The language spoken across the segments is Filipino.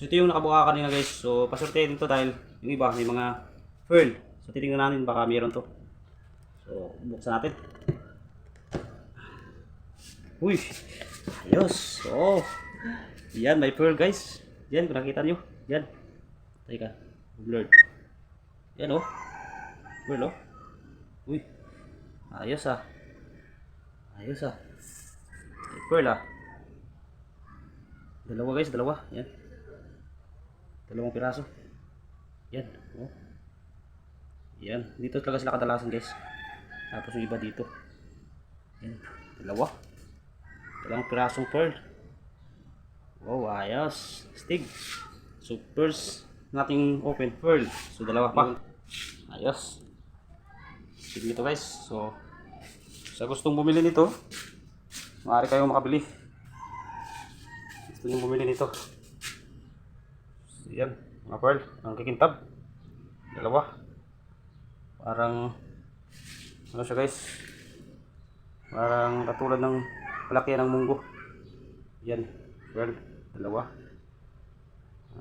So ito yung nakabuka kanina guys. So pasortehin dito dahil yung iba may mga pearl. So titingnan natin baka mayroon to. So buksan natin. Uy! Ayos! So, yan may pearl guys. Yan kung nakita nyo. Yan. Teka. Blurred. Yan oh. Pearl oh. Uy. Ayos ah. Ayos ah. May pearl ah. Dalawa guys, dalawa. Yan. Dalawang piraso. Yan. Oh. Yan. Dito talaga sila kadalasan guys. Tapos yung iba dito. Yan. Dalawa. Dalawang pirasong pearl. Wow, ayos. Stig. So, first nating open pearl. So, dalawa pa. Ayos. Stig nito guys. So, sa gustong bumili nito, maaari kayong makabili. Gusto nyo bumili nito. Yan, mga pearl. Ang kikintab. Dalawa. Parang, ano siya guys? Parang katulad ng palaki ng munggo. Yan, pearl. Dalawa.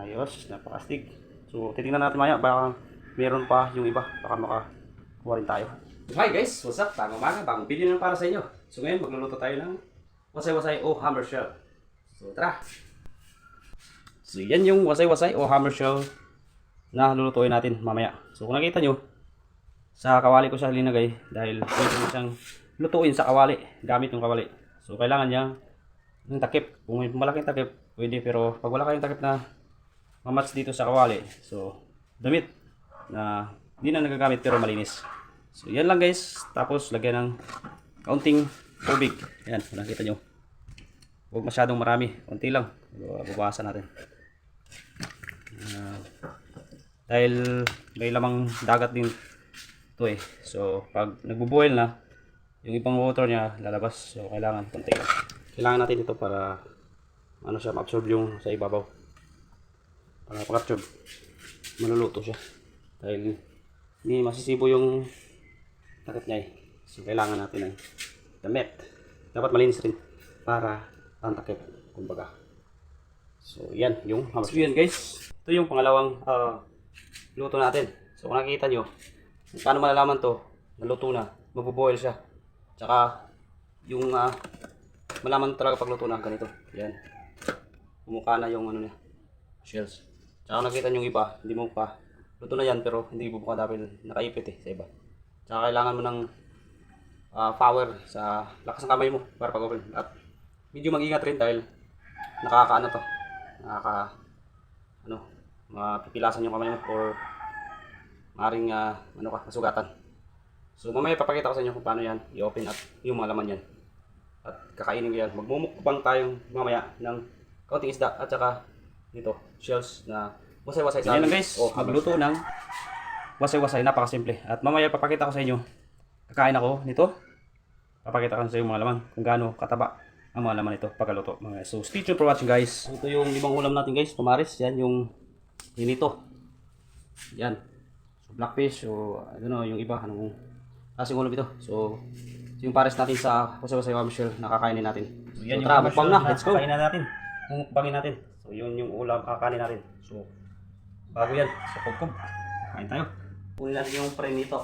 Ayos, napakastig. So, titingnan natin maya. Baka meron pa yung iba. Baka makakuha rin tayo. Hi guys, what's up? Bagong umaga, bagong video na para sa inyo. So ngayon, magluluto tayo ng wasay-wasay o hammer shell. So tara! So yan yung wasay-wasay o hammer shell na lulutuin natin mamaya. So kung nakita nyo, sa kawali ko siya linagay dahil pwede mo siyang lutuin sa kawali gamit yung kawali. So kailangan niya ng takip. Kung may malaking takip, pwede pero pag wala kayong takip na mamats dito sa kawali, so damit na hindi na nagagamit pero malinis. So yan lang guys. Tapos lagyan ng kaunting tubig. Yan, nakita nyo. Huwag masyadong marami. Kunti lang. Babawasan natin. Ah, dahil may lamang dagat din to eh. So pag nagbubuel na, yung ibang water niya lalabas. So kailangan konti lang. Kailangan natin ito para ano siya ma-absorb yung sa ibabaw. Para pag-absorb, maluluto siya. Dahil hindi masisibo yung takip niya eh. So kailangan natin ng damit. Dapat malinis rin para pantakip, kumbaga. So yan, yung hammer. So yan guys, ito yung pangalawang ah, luto natin. So kung nakikita nyo, paano malalaman to, naluto na, mabuboil siya. Tsaka yung ah, malaman talaga pag luto na ganito. Yan. Kumukha na yung ano niya, shells. Tsaka nakita nyo yung iba, hindi mo pa. Luto na yan pero hindi bumuka dahil nakaipit eh sa iba. Tsaka kailangan mo ng ah, power sa lakas ng kamay mo para pag-open. At medyo mag-ingat rin dahil nakakaano to. Nakaka ano, mapipilasan yung kamay mo or maring ah, ano ka, masugatan. So mamaya papakita ko sa inyo kung paano yan i-open at yung mga laman yan. At kakainin ko yan. Magmumukbang tayong mamaya ng kaunting isda at saka dito, shells na wasay-wasay sa amin. guys, oh, magluto ng wasay-wasay, napakasimple. At mamaya papakita ko sa inyo, kakain ako nito. Papakita ko sa inyo mga laman, kung gaano kataba ang mga laman nito pagkaluto. Mga guys. So stay tuned for watching guys. Ito yung limang ulam natin guys, tumaris. Yan yung pinito. Yan. So blackfish, so ano yung iba, anong klaseng ulam ito. So ito yung pares natin sa wasay-wasay Michelle na kakainin natin. So, yan yung tara, mukbang na. Let's go. Kakainin natin. Mukbangin natin. So yun yung ulam kakainin natin. So bago yan, sa pagkub. Kain tayo. Kunin natin yung pre nito.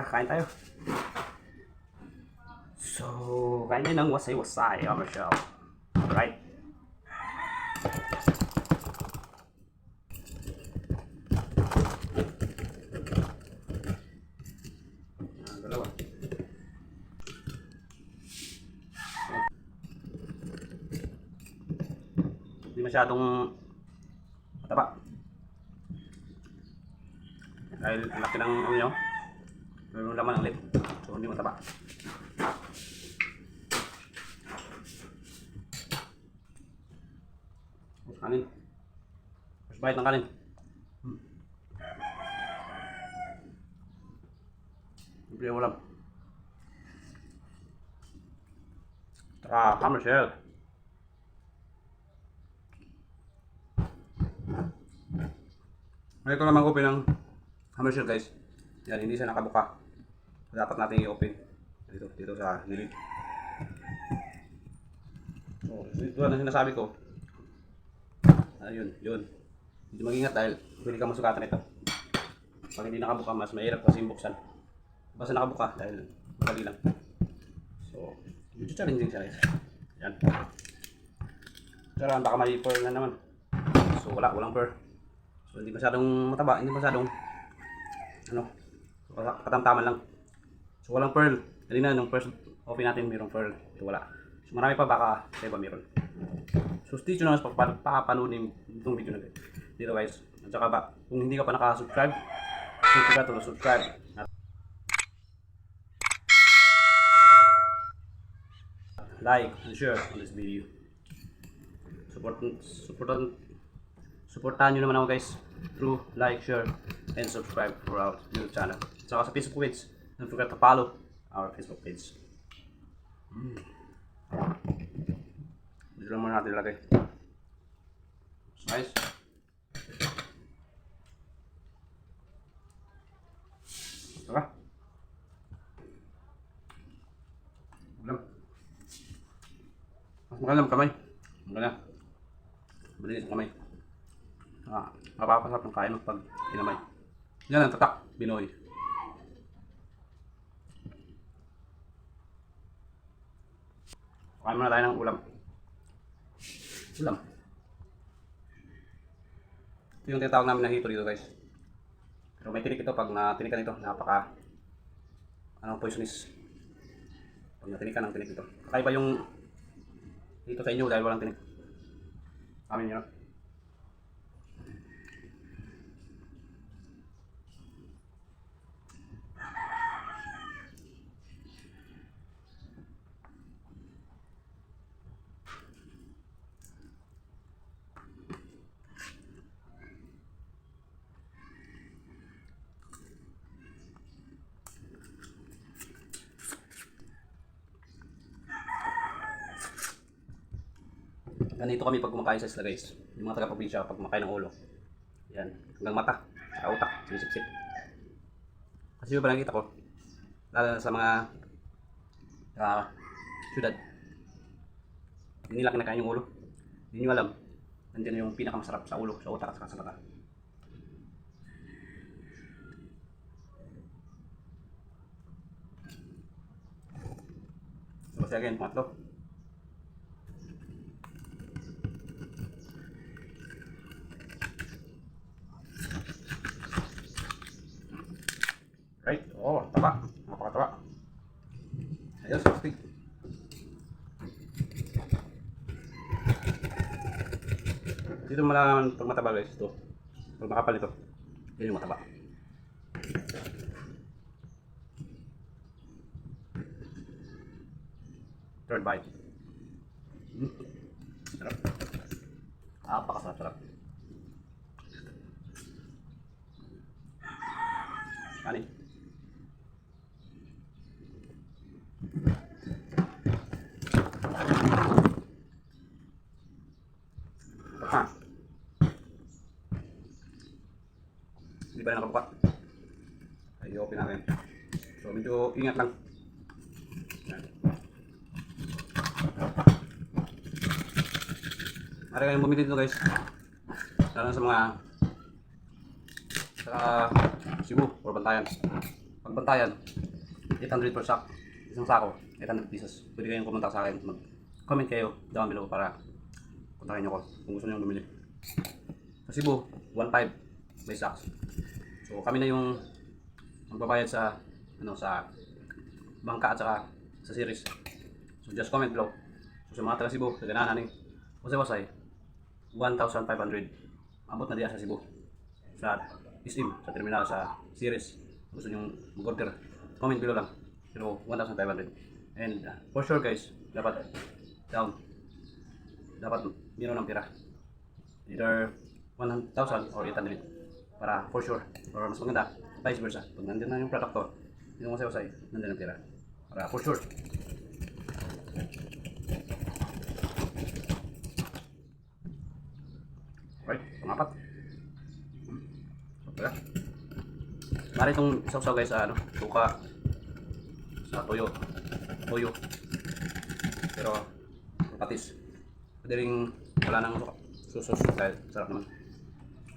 Tara, kain tayo. So, kain tayo ng wasay-wasay, oh, Michelle. Alright. Hindi masyadong mataba. Dahil laki ng ano nyo, meron laman ulit. So, hindi mataba. Kanin. First bite ng kanin. Hmm. Yung ulam. Ah, hammer shell. Ko naman open ng hammer shell guys. Yan, hindi siya nakabuka. Dapat natin i-open. Dito, dito sa gilid. So, ito na sinasabi ko. Ayun, yun. Hindi mag-ingat dahil pwede ka masukatan ito. Pag hindi nakabuka, mas mahirap kasi buksan. Basta nakabuka dahil madali lang. So, medyo challenging siya guys. Yan. Pero baka may pearl na naman. So, wala, walang pearl. So, hindi masyadong mataba, hindi masyadong ano, katamtaman lang. So, walang pearl. Kanina, nung first open natin, mayroong pearl. Ito wala. So, marami pa baka sa iba mayroon. So, stay tuned naman sa pagpapanoodin itong video na. Dito guys. At saka ba, kung hindi ka pa nakasubscribe, subscribe to subscribe. At like and share on this video. Support, support, supportahan nyo naman ako guys through like, share, and subscribe for our YouTube channel. Saka sa Facebook page, don't forget to follow our Facebook page. Mm. Dito lang muna natin ilagay. Nice. Tara. Ulam. Mas magalam kamay. Magalam. Malinis ang kamay. Ah, mapapasarap ng kain pag kinamay. Yan ang tatak, Binoy. Kain muna tayo ng ulam. Ulam. Ito yung tinatawag namin na hito dito guys. Pero may tinik ito pag natinikan ito, napaka anong poisonous. Pag natinikan ng tinik ito. Kakaiba yung dito sa inyo dahil walang tinik. Amin yun. Ganito kami pag kumakain sa isla guys. Yung mga taga-probinsya pag kumakain ng ulo. Yan. Hanggang mata. Sa utak. Sinisip-sip. Kasi yung nakita ko? Lalo sa mga uh, syudad. Hindi nila kinakain yung ulo. Hindi nyo alam. Nandiyan yung pinakamasarap sa ulo, sa utak at sa mata. So, kasi again, pangatlo. Oh, taba. Napakataba. Ayos, plastic. Dito malaman pag mataba guys ito. Pag makapal ito. Yan yung mataba. Third bite. Mm. Sarap. Napakasarap sarap. Kanin. Rin nakabuka. Ay, open natin. So, medyo ingat lang. Yan. Mari kayong bumili dito guys. Lalo sa mga sa Cebu or Bantayan. Pag Bantayan, 800 per sack. Isang sako, 800 pieces. Pwede kayong kumunta sa akin. Mag-comment kayo down below para kontakin nyo ko kung gusto nyo bumili. Sa Cebu, 1.5 may sacks. So kami na yung magbabayad sa ano sa bangka at saka sa series. So just comment below. So sa mga taga Cebu, sa ganahan ni Wasay-wasay, 1,500. Abot na diya sa Cebu. Sa SM, sa terminal, sa series. Gusto nyo mag-order, comment below lang. Pero 1,500. And uh, for sure guys, dapat down. Dapat meron ng pira. Either 1,000 or 800 para for sure or mas maganda vice versa pag nandiyan na yung product hindi mo masayosay nandiyan ang pera para for sure alright pangapat pera Mari itong sausaw guys sa ano, suka sa toyo. Toyo. Pero patis. Pwede rin wala nang suka. Susos dahil sarap naman.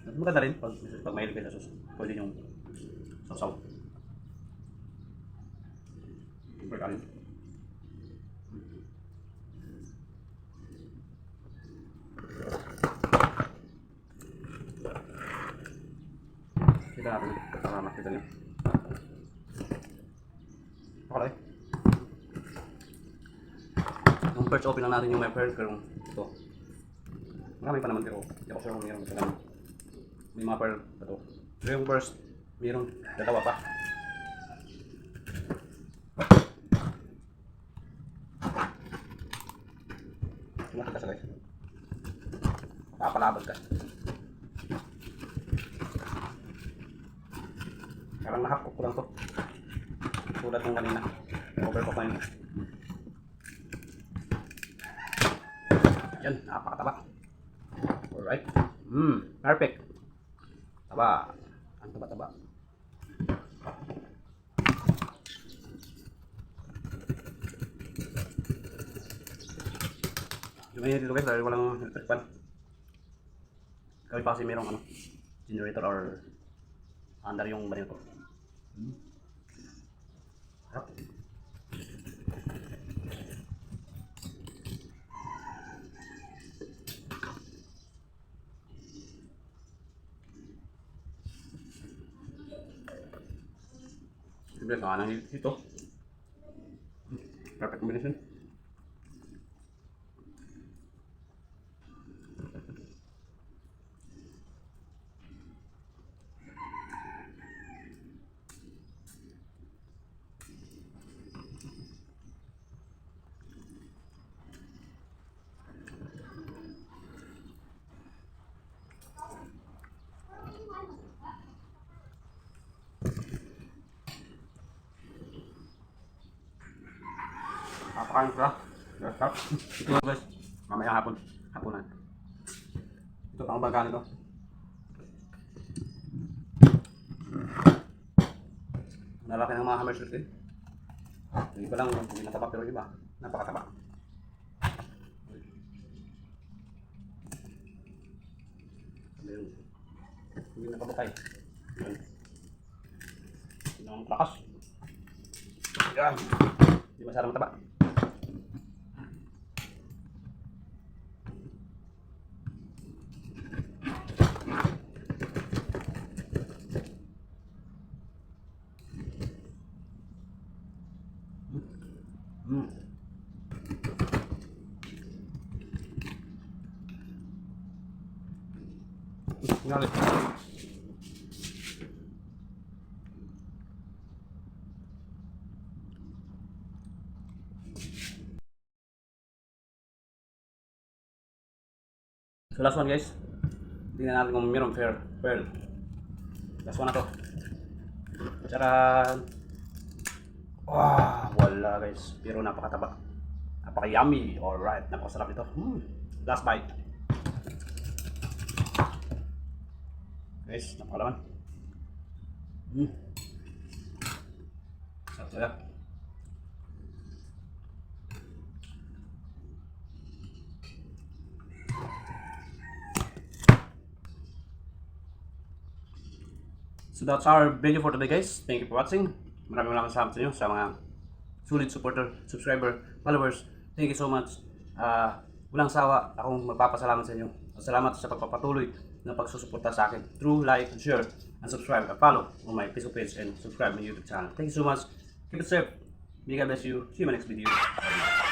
Maganda rin pag, pag mahilig kayo sa sus. Pwede yung sausaw. Siyempre kanin. Kita natin para makita niyo. Okay. Yung first open lang natin yung my pearl pero ito. Marami pa naman pero hindi ako sure kung mayroon pa naman. May mga pearl pa to. Pero yung first, mayroon dalawa pa. Nakita sa guys. Papalabas ka. Parang nahapok ko lang to. Tulad ng kanina. Overcook na yun. Yan, napakataba. Alright. Mmm, perfect. Taba. Ang taba-taba. Dito guys dahil walang electric fan. Kami pa kasi merong ano, generator or under yung banil ko. Hmm. Harap. Siyempre, sa kanang ito. Perfect combination. Papakain ko lang. Sarap. Ito guys. Mamaya hapon. Hapunan. Ito pang baga nito. Nalaki ng mga hammer eh. Yung iba lang, hindi nataba pero iba, napakataba. Ayun. Hindi nakabukay. Ayun. Yun ang lakas. Yan. Hindi masyadong mataba. Mm. Ngali. So last one guys. Tingnan natin kung mayroong fair pearl. Last one na to. Ah, wala guys. Pero napakataba. Napaka-yummy. Alright. Napakasarap ito. Hmm. Last bite. Guys, napakalaman. Hmm. Sarap talaga. So that's our video for today guys. Thank you for watching. Maraming maraming salamat sa inyo sa mga sulit supporter, subscriber, followers. Thank you so much. Ah, walang sawa akong magpapasalamat sa inyo. Salamat sa pagpapatuloy na pagsusuporta sa akin through like, share, and subscribe and follow on my Facebook page and subscribe my YouTube channel. Thank you so much. Keep it safe. May God bless you. See you in my next video.